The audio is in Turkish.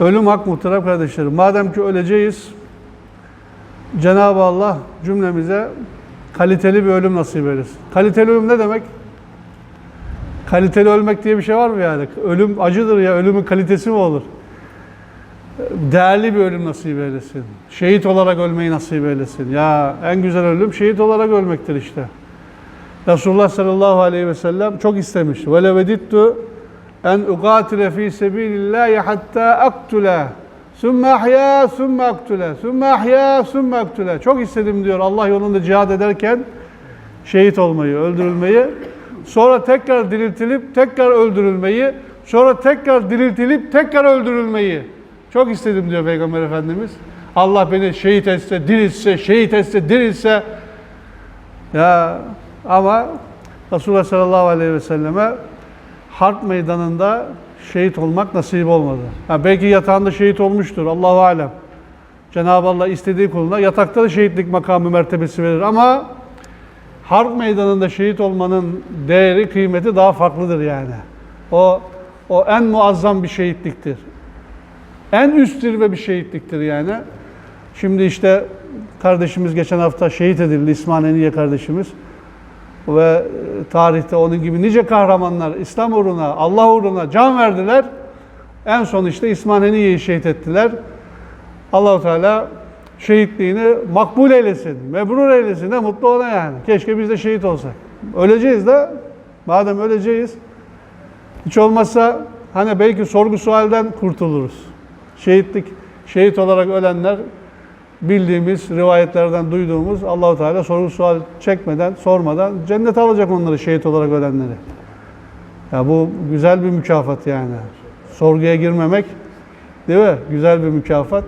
Ölüm hak muhterem kardeşlerim. Madem ki öleceğiz, Cenab-ı Allah cümlemize kaliteli bir ölüm nasip eylesin. Kaliteli ölüm ne demek? Kaliteli ölmek diye bir şey var mı yani? Ölüm acıdır ya, ölümün kalitesi mi olur? Değerli bir ölüm nasip eylesin. Şehit olarak ölmeyi nasip eylesin. Ya en güzel ölüm şehit olarak ölmektir işte. Resulullah sallallahu aleyhi ve sellem çok istemiş. Ve levedittu en uqatile fi sebilillahi hatta aktule. Sümme ahya, sümme aktule. Sümme ahya, sümme aktule. Çok istedim diyor Allah yolunda cihad ederken şehit olmayı, öldürülmeyi. Sonra tekrar diriltilip tekrar öldürülmeyi. Sonra tekrar diriltilip tekrar öldürülmeyi. Çok istedim diyor Peygamber Efendimiz. Allah beni şehit etse, diriltse, şehit etse, diriltse. Ya ama Resulullah sallallahu aleyhi ve selleme harp meydanında şehit olmak nasip olmadı. Ha, belki yatağında şehit olmuştur. Allahu alem. Cenab-ı Allah istediği kuluna yatakta da şehitlik makamı mertebesi verir ama harp meydanında şehit olmanın değeri, kıymeti daha farklıdır yani. O o en muazzam bir şehitliktir. En üst zirve bir şehitliktir yani. Şimdi işte kardeşimiz geçen hafta şehit edildi İsmail Eniye kardeşimiz. Ve tarihte onun gibi nice kahramanlar İslam uğruna, Allah uğruna can verdiler. En son işte İsmail şehit ettiler. Allahu Teala şehitliğini makbul eylesin, mebrur eylesin de mutlu ona yani. Keşke biz de şehit olsak. Öleceğiz de, madem öleceğiz, hiç olmazsa hani belki sorgu sualden kurtuluruz. Şehitlik, şehit olarak ölenler bildiğimiz, rivayetlerden duyduğumuz Allahu Teala sorgu sual çekmeden, sormadan cennete alacak onları şehit olarak ölenleri. Ya bu güzel bir mükafat yani. Sorguya girmemek değil mi? Güzel bir mükafat.